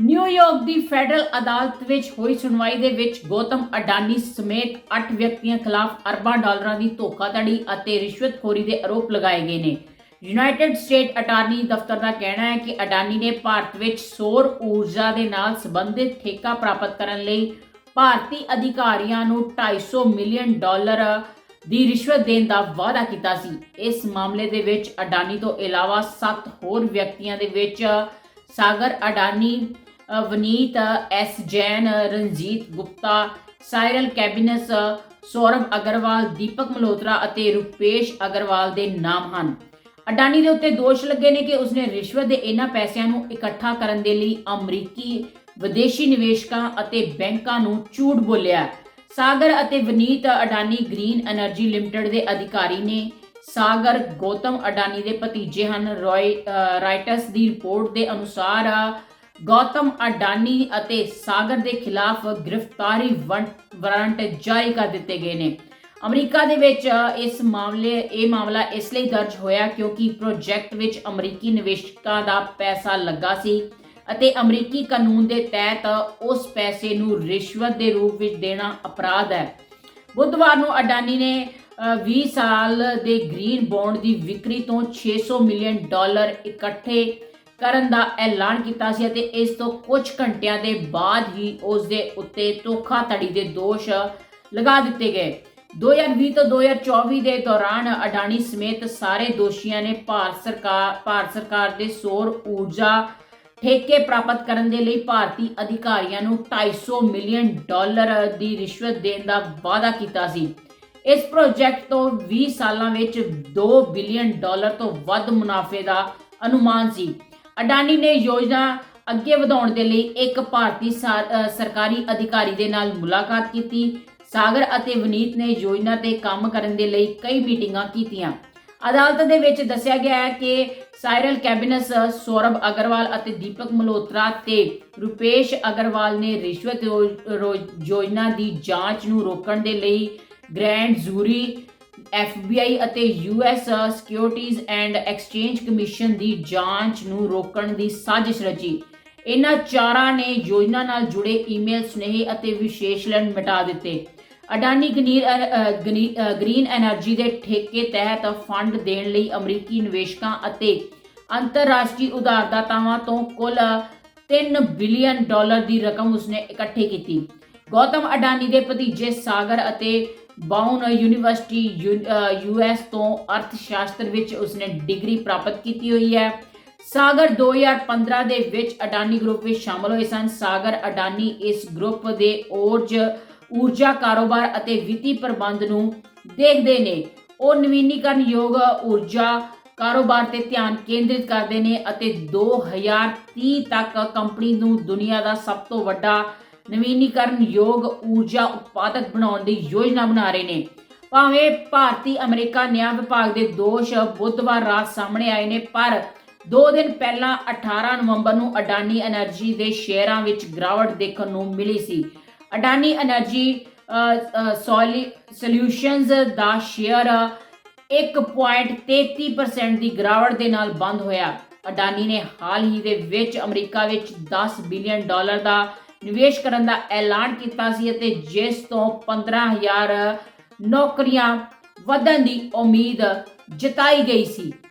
New York ਦੀ federal ਅਦਾਲਤ ਵਿੱਚ ਹੋਈ ਸੁਣਵਾਈ ਦੇ ਵਿੱਚ ਗੌਤਮ ਅਡਾਨੀ ਸਮੇਤ 8 ਵਿਅਕਤੀਆਂ ਖਿਲਾਫ ਅਰਬਾਂ ਡਾਲਰਾਂ ਦੀ ਧੋਖਾਧੜੀ ਅਤੇ ਰਿਸ਼ਵਤਖੋਰੀ ਦੇ ਆਰੋਪ ਲਗਾਏ ਗਏ ਨੇ। ਯੂਨਾਈਟਿਡ ਸਟੇਟ ਅਟਾਰਨੀ ਦਫ਼ਤਰ ਦਾ ਕਹਿਣਾ ਹੈ ਕਿ ਅਡਾਨੀ ਨੇ ਭਾਰਤ ਵਿੱਚ ਸੌਰ ਊਰਜਾ ਦੇ ਨਾਲ ਸੰਬੰਧਿਤ ਠੇਕਾ ਪ੍ਰਾਪਤ ਕਰਨ ਲਈ ਭਾਰਤੀ ਅਧਿਕਾਰੀਆਂ ਨੂੰ 250 ਮਿਲੀਅਨ ਡਾਲਰ ਦੀ ਰਿਸ਼ਵਤ ਦੇਣ ਦਾ ਵਾਅਦਾ ਕੀਤਾ ਸੀ। ਇਸ ਮਾਮਲੇ ਦੇ ਵਿੱਚ ਅਡਾਨੀ ਤੋਂ ਇਲਾਵਾ 7 ਹੋਰ ਵਿਅਕਤੀਆਂ ਦੇ ਵਿੱਚ Sagar Adani Vneet S Jain, Ranjit Gupta, Cyril Cabanes, Saurabh Agarwal, Deepak Malhotra ਅਤੇ ਰੁਪੇਸ਼ ਅਗਰਵਾਲ ਦੇ ਨਾਮ ਹਨ। ਅਡਾਨੀ ਦੇ ਉੱਤੇ ਦੋਸ਼ ਲੱਗੇ ਨੇ ਕਿ ਉਸਨੇ ਰਿਸ਼ਵਤ ਦੇ ਇਹਨਾਂ ਪੈਸਿਆਂ ਨੂੰ ਇਕੱਠਾ ਕਰਨ ਦੇ ਲਈ ਅਮਰੀਕੀ ਵਿਦੇਸ਼ੀ ਨਿਵੇਸ਼ਕਾਂ ਅਤੇ ਬੈਂਕਾਂ ਨੂੰ ਝੂਠ ਬੋਲਿਆ। ਸਾਗਰ ਅਤੇ Vneet Adani Green Energy Limited ਦੇ ਅਧਿਕਾਰੀ ਨੇ ਸਾਗਰ, ਗੌਤਮ ਅਡਾਨੀ ਦੇ ਭਤੀਜੇ ਹਨ। ਰਾਇਟਸ ਦੀ ਰਿਪੋਰਟ ਦੇ ਅਨੁਸਾਰ ਗੌਤਮ ਅਡਾਨੀ ਅਤੇ ਸਾਗਰ ਦੇ ਖਿਲਾਫ ਗ੍ਰਿਫਤਾਰੀ ਵਾਰੰਟ ਵਾਰੰਟ ਜਾਰੀ ਕਰ ਦਿੱਤੇ ਗਏ ਨੇ। ਅਮਰੀਕਾ ਦੇ ਵਿੱਚ ਇਸ ਮਾਮਲੇ ਇਹ ਮਾਮਲਾ ਇਸ ਲਈ ਦਰਜ ਹੋਇਆ ਕਿਉਂਕਿ ਪ੍ਰੋਜੈਕਟ ਵਿੱਚ ਅਮਰੀਕੀ ਨਿਵੇਸ਼ਕਾਂ ਦਾ ਪੈਸਾ ਲੱਗਾ ਸੀ ਅਤੇ ਅਮਰੀਕੀ ਕਾਨੂੰਨ ਦੇ ਤਹਿਤ ਉਸ ਪੈਸੇ ਨੂੰ ਰਿਸ਼ਵਤ ਦੇ ਰੂਪ ਵਿੱਚ ਦੇਣਾ ਅਪਰਾਧ ਹੈ। ਬੁੱਧਵਾਰ ਨੂੰ ਅਡਾਨੀ ਨੇ ਅ, 20 ਸਾਲ ਦੇ ਗ੍ਰੀਨ ਬੌਂਡ ਦੀ ਵਿਕਰੀ ਤੋਂ 600 ਮਿਲੀਅਨ ਡਾਲਰ ਇਕੱਠੇ ਕਰਨ ਦਾ ਐਲਾਨ ਕੀਤਾ ਸੀ ਅਤੇ ਇਸ ਤੋਂ ਕੁਝ ਘੰਟਿਆਂ ਦੇ ਬਾਅਦ ਹੀ ਉਸ ਦੇ ਉੱਤੇ ਧੋਖਾਧੜੀ ਦੇ ਦੋਸ਼ ਲਗਾ ਦਿੱਤੇ ਗਏ। 2020 ਤੋਂ 2024 ਦੇ ਦੌਰਾਨ ਅਡਾਨੀ ਸਮੇਤ ਸਾਰੇ ਦੋਸ਼ੀਆਂ ਨੇ ਭਾਰਤ ਸਰਕਾਰ ਭਾਰਤ ਸਰਕਾਰ ਦੇ ਸੌਰ ਊਰਜਾ ਠੇਕੇ ਪ੍ਰਾਪਤ ਕਰਨ ਦੇ ਲਈ ਭਾਰਤੀ ਅਧਿਕਾਰੀਆਂ ਨੂੰ 250 ਮਿਲੀਅਨ ਡਾਲਰ ਦੀ ਰਿਸ਼ਵਤ ਦੇਣ ਦਾ ਵਾਅਦਾ ਕੀਤਾ ਸੀ। ਇਸ ਪ੍ਰੋਜੈਕਟ ਤੋਂ 20 ਸਾਲਾਂ ਵਿੱਚ 2 ਬਿਲੀਅਨ ਡਾਲਰ ਤੋਂ ਵੱਧ ਮੁਨਾਫੇ ਦਾ ਅਨੁਮਾਨ ਸੀ। ਅਡਾਨੀ ਨੇ ਯੋਜਨਾ ਅੱਗੇ ਵਧਾਉਣ ਦੇ ਲਈ ਇੱਕ ਭਾਰਤੀ ਸਰਕਾਰੀ ਅਧਿਕਾਰੀ ਦੇ ਨਾਲ ਮੁਲਾਕਾਤ ਕੀਤੀ। ਸਾਗਰ ਅਤੇ ਵਿਨੀਤ ਨੇ ਯੋਜਨਾ ਤੇ ਕੰਮ ਕਰਨ ਦੇ ਲਈ ਕਈ ਮੀਟਿੰਗਾਂ ਕੀਤੀਆਂ। ਅਦਾਲਤ ਦੇ ਵਿੱਚ ਦੱਸਿਆ ਗਿਆ ਹੈ ਕਿ ਸਾਇਰਲ ਕੈਬਿਨਸ ਸੌਰਭ ਅਗਰਵਾਲ ਅਤੇ ਦੀਪਕ ਮਲਹੋਤਰਾ ਤੇ ਰੁਪੇਸ਼ ਅਗਰਵਾਲ ਨੇ ਰਿਸ਼ਵਤ ਯੋ- ਯੋਜਨਾ ਦੀ ਜਾਂਚ ਨੂੰ ਰੋਕਣ ਦੇ ਲਈ ਗ੍ਰੈਂਡ ਜ਼ੂਰੀ ਐਫਬੀਆਈ ਅਤੇ US Securities and Exchange Commission ਦੀ ਜਾਂਚ ਨੂੰ ਰੋਕਣ ਦੀ ਸਾਜ਼ਿਸ਼ ਰਚੀ। ਇਹਨਾਂ ਚਾਰਾਂ ਨੇ ਯੋਜਨਾ ਨਾਲ ਜੁੜੇ ਈਮੇਲ ਸੁਨੇਹੇ ਅਤੇ ਵਿਸ਼ੇਸ਼ਲਣ ਮਿਟਾ ਦਿੱਤੇ। ਅਡਾਨੀ ਗਨੀਰ ਗ੍ਰੀਨ એનર્ਜੀ ਦੇ ਠੇਕੇ ਤਹਿਤ ਫੰਡ ਦੇਣ ਲਈ ਅਮਰੀਕੀ ਨਿਵੇਸ਼ਕਾਂ ਅਤੇ ਅੰਤਰਰਾਸ਼ਟਰੀ ਉਧਾਰਦਾਤਾਵਾਂ ਤੋਂ ਕੁੱਲ 3 ਬਿਲੀਅਨ ਡਾਲਰ ਦੀ ਰਕਮ ਉਸਨੇ ਇਕੱਠੀ ਕੀਤੀ। ਗੌਤਮ ਅਡਾਨੀ ਦੇ ਭਤੀਜੇ ਸਾਗਰ ਅਤੇ ਬਾਉਨ ਯੂਨੀਵਰਸਿਟੀ ਯੂਐਸ ਤੋਂ ਅਰਥ ਸ਼ਾਸਤਰ ਵਿੱਚ ਉਸਨੇ ਡਿਗਰੀ ਪ੍ਰਾਪਤ ਕੀਤੀ ਹੋਈ ਹੈ। ਸਾਗਰ 2015 ਦੇ ਵਿੱਚ ਅਡਾਨੀ ਗਰੁੱਪ ਵਿੱਚ ਸ਼ਾਮਲ ਹੋਏ ਸਨ। ਸਾਗਰ ਅਡਾਨੀ ਇਸ ਗਰੁੱਪ ਦੇ ਊਰਜ, ਊਰਜਾ ਕਾਰੋਬਾਰ ਅਤੇ ਵਿੱਤੀ ਪ੍ਰਬੰਧ ਨੂੰ ਦੇਖਦੇ ਨੇ। ਉਹ ਨਵੀਨੀਕਰਨ ਯੋਗ ਊਰਜਾ ਕਾਰੋਬਾਰ ਤੇ ਧਿਆਨ ਕੇਂਦਰਿਤ ਕਰਦੇ ਨੇ ਅਤੇ 2030 ਤੱਕ ਕੰਪਨੀ ਨੂੰ ਦੁਨੀਆ ਦਾ ਸਭ ਤੋਂ ਵੱਡਾ ਨਵੀਨੀਕਰਨ ਯੋਗ ਊਰਜਾ ਉਤਪਾਦਕ ਬਣਾਉਣ ਦੀ ਯੋਜਨਾ ਬਣਾ ਰਹੇ ਨੇ। ਭਾਵੇਂ ਭਾਰਤੀ ਅਮਰੀਕਾ ਨਿਆਂ ਵਿਭਾਗ ਦੇ ਦੋਸ਼ ਬੁੱਧਵਾਰ ਰਾਤ ਸਾਹਮਣੇ ਆਏ ਨੇ, ਪਰ 2 ਦਿਨ ਪਹਿਲਾਂ 18 ਨਵੰਬਰ ਨੂੰ ਅਡਾਨੀ એનર્ਜੀ ਦੇ ਸ਼ੇਅਰਾਂ ਵਿੱਚ ਗਿਰਾਵਟ ਦੇਖਣ ਨੂੰ ਮਿਲੀ ਸੀ। ਅਡਾਨੀ એનર્ਜੀ ਸੋਲਿਊਸ਼ਨਸ ਦਾ ਸ਼ੇਅਰ 1.33% ਦੀ ਗਿਰਾਵਟ ਦੇ ਨਾਲ ਬੰਦ ਹੋਇਆ। ਅਡਾਨੀ ਨੇ ਹਾਲ ਹੀ ਦੇ ਵਿੱਚ ਅਮਰੀਕਾ ਵਿੱਚ 10 ਬਿਲੀਅਨ ਡਾਲਰ ਦਾ ਨਿਵੇਸ਼ ਕਰਨ ਦਾ ਐਲਾਨ ਕੀਤਾ ਸੀ ਅਤੇ ਜਿਸ ਤੋਂ 15000 ਨੌਕਰੀਆਂ ਵਧਣ ਦੀ ਉਮੀਦ ਜਤਾਈ ਗਈ ਸੀ।